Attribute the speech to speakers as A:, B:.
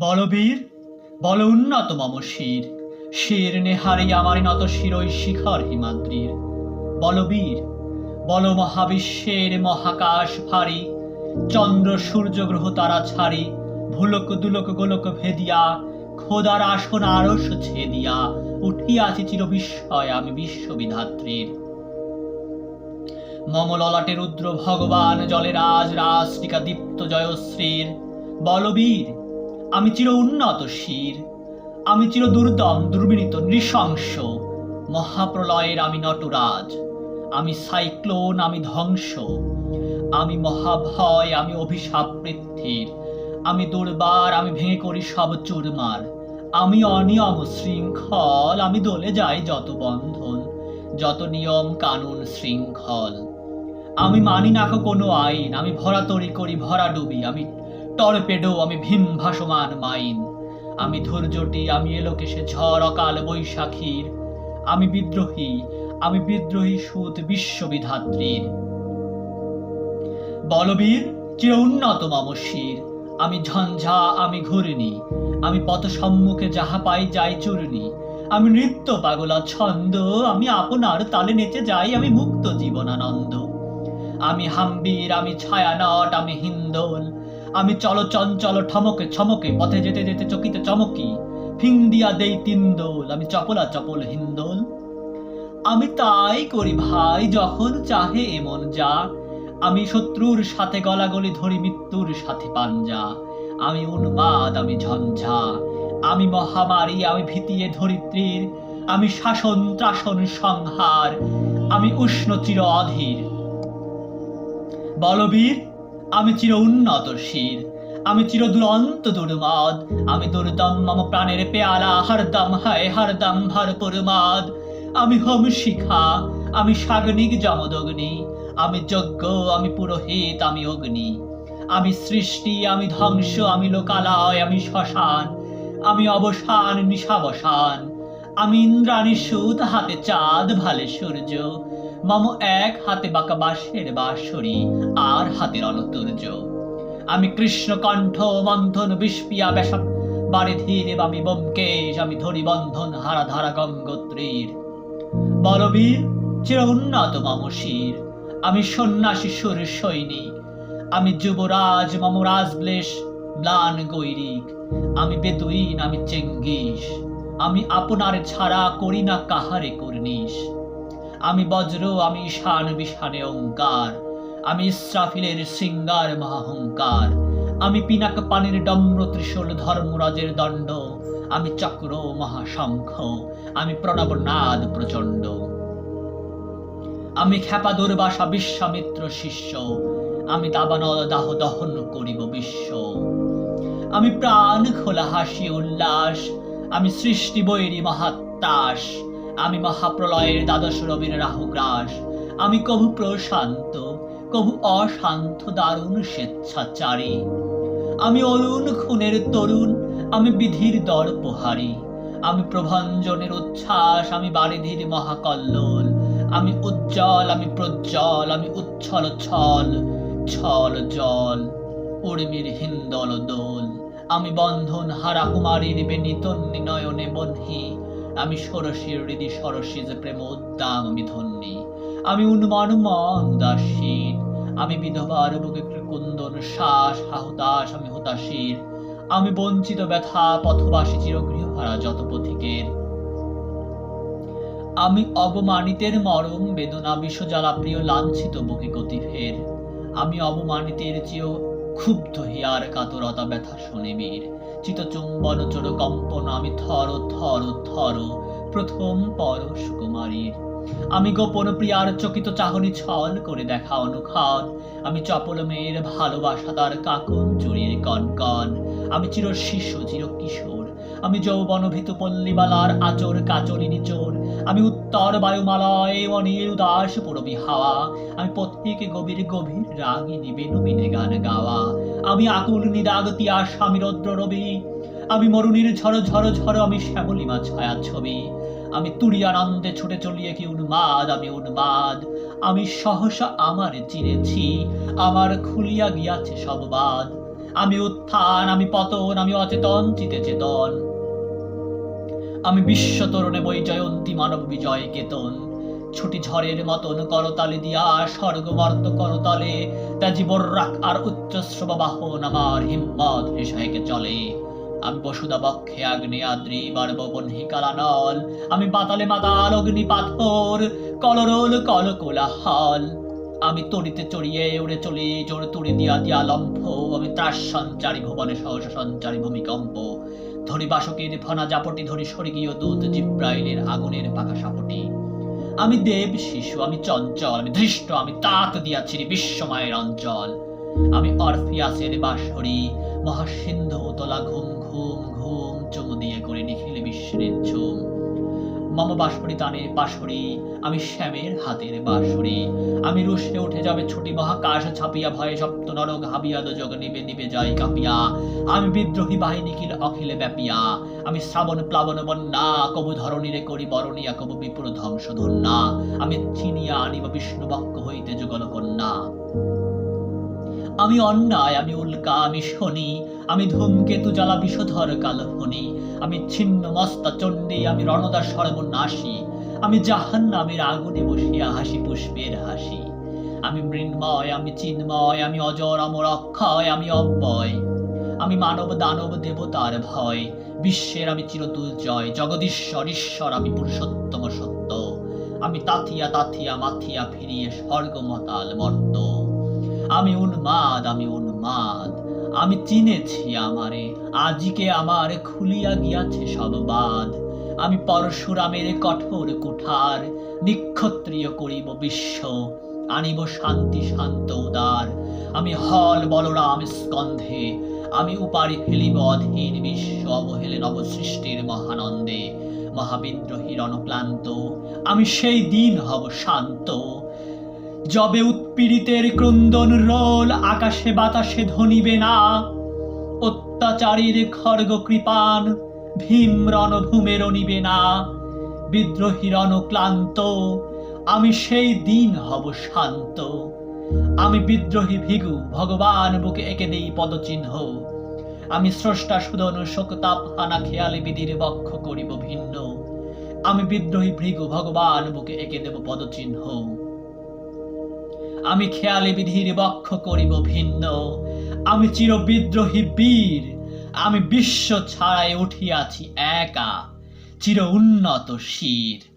A: বলবীর, বল উন্নত মম শির। শির নেহারি আমার নত শিরই শিখর হিমাদ্রির। বলবীর, বল মহাবিশ্বের মহাকাশ ভারী। চন্দ্র সূর্য গ্রহ তারা ছাড়ি। ভুলক দুলক গোলক ভেদিয়া, খোদার আসন আরস ছেদিয়া। উঠিয়াছি চির বিস্ময় আমি বিশ্ববিধাত্রীর। মম ললাটে রুদ্র ভগবান, জলে রাজ রাষ্ট্রিকা দীপ্ত জয়শ্রীর। বলবীর আমি চির উন্নত শির, আমি চির দুর্দম, দুর্বিনীত, নৃশংস। মহাপ্রলয়ের আমি নটরাজ, আমি সাইক্লোন, আমি ধ্বংস। আমি মহাভয়, আমি অভিশাপ পৃথ্বীর আমি দুর্বার আমি ভেঙে করি সব চুরমার। আমি অনিয়ম শৃঙ্খল, আমি দলে যাই যত বন্ধন, যত নিয়ম কানুন শৃঙ্খল। আমি মানি না কোনো আইন, আমি ভরা তরি করি ভরা ডুবি, আমি টর্পেডো আমি ভীম ভাসমান মাইন। আমি ধৈর্যটি, আমি এলোকেশে ঝড়, অকাল বৈশাখীর। আমি বিদ্রোহী আমি বিদ্রোহী সুত বিশ্ববিধাত্রীর। বলবীর, চির উন্নত মম আমি ঝঞ্ঝা, আমি ঘুরিনি আমি পথ সম্মুখে যাহা পাই যাই চূর্ণি। আমি নৃত্য পাগলা ছন্দ, আমি আপনার তালে নেচে যাই, আমি মুক্ত জীবনানন্দ। আমি হাম্বির, আমি ছায়ানট, আমি হিন্দোল। আমি চল চঞ্চল ঠমকে ছমকে, পথে যেতে যেতে চকিতে চমকি। ফিং দিয়া দেই তিন্দোল আমি চপলা চপল হিন্দোল। আমি তাই করি ভাই যখন চাহে এমন যা। আমি শত্রুর সাথে গলাগলি ধরি মৃত্যুর সাথে পাঞ্জা। আমি উন্মাদ, আমি ঝঞ্ঝা। আমি মহামারী, আমি ভীতিয়ে ধরিত্রীর। আমি শাসন ত্রাসন সংহার। আমি উষ্ণ চির অধীর। বলবীর আমি চির উন্নত শির আমি চির দুরন্ত দুর্মাদ, আমি দুর্দম, মম প্রাণের পেয়ালা, হরদম হায়, হরদম ভরপুর মাদ। আমি হোম শিখা, আমি সাগনিক যমদগ্নি, আমি যজ্ঞ, আমি পুরোহিত, আমি অগ্নি। আমি সৃষ্টি, আমি ধ্বংস, আমি লোকালয়, আমি শ্মশান, আমি অবসান, নিশাবসান। আমি ইন্দ্রাণী সুত হাতে চাঁদ, ভালে সূর্য মম এক হাতে বাঁকা বাঁশের বাঁশরি, আর হাতের অনতুর্য। আমি কৃষ্ণ কণ্ঠ মন্থন বিস্পিয়া বেশা বাড়ি ধীরে আমি ব্যোমকেশ, আমি ধরি বন্ধন হারা ধারা গঙ্গোত্রীর। বলবীর, চির উন্নত মম আমি সন্ন্যাসী সুর সৈনিক, আমি যুবরাজ মম রাজব্লেশ, ম্লান গৈরিক, আমি বেদুইন, আমি চেঙ্গিস, আমি আপনার ছাড়া করি না কাহারে কর্নিশ। আমি বজ্র, আমি ঈশান বিশানে ওঙ্কার আমি ইসরাফিলের শৃঙ্গার মহাহংকার। আমি পিনাক পানির ডম্র ত্রিশূল ধর্মরাজের দণ্ড। আমি চক্র মহাশঙ্খ। আমি প্রণবনাদ প্রচণ্ড। আমি খ্যাপা দুর্বাসা বিশ্বামিত্র শিষ্য। আমি দাবানল দাহ দহন করিব বিশ্ব। আমি প্রাণ খোলা হাসি উল্লাস। আমি সৃষ্টি বৈরী মহাত্মাস আমি মহাপ্রলয়ের দ্বাদশ রবির রাহুগ্রাস আমি কভু প্রশান্ত, কভু অশান্ত, দারুণ স্বেচ্ছাচারী। আমি অরুণ খুনের তরুণ, আমি বিধির দর্পহারী আমি প্রভঞ্জনের উচ্ছ্বাস, আমি বারিধির মহাকল্লোল। আমি উজ্জ্বল, আমি প্রজ্জ্বল, আমি উচ্ছল ছল ছল জল, উর্মির হিন্দল দোল। আমি বন্ধন হারা কুমারীর বেনিতন্নি নয়নে বহ্নি আমি ষোড়শীর হৃদি, সরসী যে প্রেম উদ্দাম আমি ধন্যী। আমি উন্মান মন উদাসীন আমি বিধবার, বুকে কুন্দন শ্বাস হাহুতাস আমি হতাশীর। আমি বঞ্চিত, ব্যথা, পথবাসী চিরগৃহহারা যত পথিকের। আমি অবমানিতের মরম, বেদনা, বিষজ্বালা, প্রিয়, লাঞ্ছিত, বুকে গতিফের আমি অবমানিতের চেয়েও ক্ষুব্ধ, হিয়ার, কাতরতা, ব্যথা শনিবীর চিতচুম্বন চোর কম্পন আমি থর থর থর প্রথম পর সুকুমারীর আমি গোপন প্রিয়ার চকিত চাহনি ছল করে দেখা অনুখাত। আমি চপল মেয়ের ভালোবাসা তার কাকুন চুরির কনকন। আমি চির শিশু চির কিশোর আমি যৌবন ভীত পল্লীবালার আচর কাচরিনী চোর আমি উত্তর বায়ুমালয় অনির উদাস পুরবি হাওয়া। আমি পথিকে গভীর গভীর রাগিনী বেনুবিনে গান গাওয়া। আমি আকুল নিদাগ তিয়াস আমি রৌদ্র রবি। আমি মরুনির ঝড় ঝড় ঝড় আমি শ্যামলিমা ছায়া ছবি। আমি তুরিয়ানন্দে ছুটে চলিয়ে কি উন্মাদ? আমি উন্মাদ। আমি সহসা আমার চিনেছি। আমার খুলিয়া গিয়াছে সব বাদ। আমি উত্থান, আমি পতন, আমি অচেতন, চিতে চেতন। আমি বিশ্ব বই জয়ন্তী মানব বিজয় কেতন। ছুটি ঝড়ের মতন করতালে দিয়া স্বর্গমর্ত করতলে, তা আর উচ্চশ্রব হিম্মত চলে। আমি বসুদা বক্ষে আগ্নে আদ্রি বারব বহ্নিকালা নল আমি মাতাল অগ্নি পাথর, কলরোল কল কোলাহল। আমি তড়িতে চড়িয়ে উড়ে চলি, জোরে তুড়ি দিয়া দিয়া লম্ফ। আমি ত্রাস সঞ্চারী ভুবনে সহস সঞ্চারী ভূমিকম্প। ধরি বাসকের ফনা জাপটি, ধরি স্বর্গীয় দূত জিব্রাইলের আগুনের পাকা সাপটি। আমি দেব, শিশু, আমি চঞ্চল, আমি ধৃষ্ট, আমি তাক দিয়াছি বিশ্বমায়ের অঞ্চল। আমি অর্ফিয়াসের বাঁশরি মহাসিন্ধু, তোলা ঘুম ঘুম ঘুম, চুমু দিয়ে করে নিখিল বিশ্বের ঝুম। মম বাঁশরি তানের পাশরি আমি শ্যামের হাতের বাঁশরি আমি রুশে উঠে যাবে ছুটি মহাকাশ, ছাপিয়া ভয়ে সপ্ত নরক হাবিয়া দোজগ নিবে নিবে যায় কাঁপিয়া। আমি বিদ্রোহী বাহিনী কিল অখিলে ব্যাপিয়া। আমি শ্রাবণ প্লাবন বন্যা, কবু ধরণীরে করি বরণিয়া, কবু বিপুর ধ্বংস ধন্যা আমি চিনিয়া আনিব বিষ্ণু বক্ষ হইতে যুগল কন্যা। আমি অন্যায়, আমি উল্কা, আমি শনি, আমি ধূমকেতু জ্বালা বিষধর কালফনি আমি ছিন্ন মস্তা চণ্ডী, আমি রণদা সর্বনাশী, আমি জাহান্নামের আগুনে বসিয়া হাসি পুষ্পের হাসি, আমি মৃন্ময়, আমি চিন্ময়, আমি অজর অমর অক্ষয়, আমি অব্যয়, আমি মানব দানব দেবতার ভয়, বিশ্বের আমি চিরদুর্জয় জগদীশ্বর, ঈশ্বর আমি পুরুষোত্তম সত্য, আমি তাথিয়া তাথিয়া মাথিয়া ফিরিয়ে স্বর্গমতাল মর্ত আমি উন্মাদ আমি উন্মাদ। আমি চিনেছি আমারে, আজিকে আমার খুলিয়া গিয়াছে সব বাদ আমি পরশুরামের কঠোর কুঠার, নিক্ষত্রিয় করিব বিশ্ব, আনিব শান্তি, শান্ত, উদার। আমি হল বলরাম স্কন্ধে, আমি উপারি ফেলিব অধীন বিশ্ব, অবহেলে নবসৃষ্টির মহানন্দে। মহাবিদ্রোহী রণক্লান্ত, আমি সেই দিন হব শান্ত। যবে উৎপীড়িতের ক্রন্দন রোল, আকাশে বাতাসে ধনিবে না। অত্যাচারীর খর্গ কৃপান ভীম রণভূমের নিবে না। বিদ্রোহী রণক্লান্ত, আমি সেই দিন হব শান্ত। আমি বিদ্রোহী ভিগু, ভগবান বুকে এঁকে দেই পদচিহ্ন। আমি স্রষ্টা সুদন, শোকতাপ, হানা খেয়ালে বিধির বক্ষ করিব ভিন্ন। আমি বিদ্রোহী ভৃগু, ভগবান বুকে এঁকে দেব পদচিহ্ন। আমি খেয়ালে বিধির বক্ষ করিব ভিন্ন। আমি চির বিদ্রোহী বীর। আমি বিশ্ব ছাড়াই উঠিয়াছি একা। চির উন্নত শির।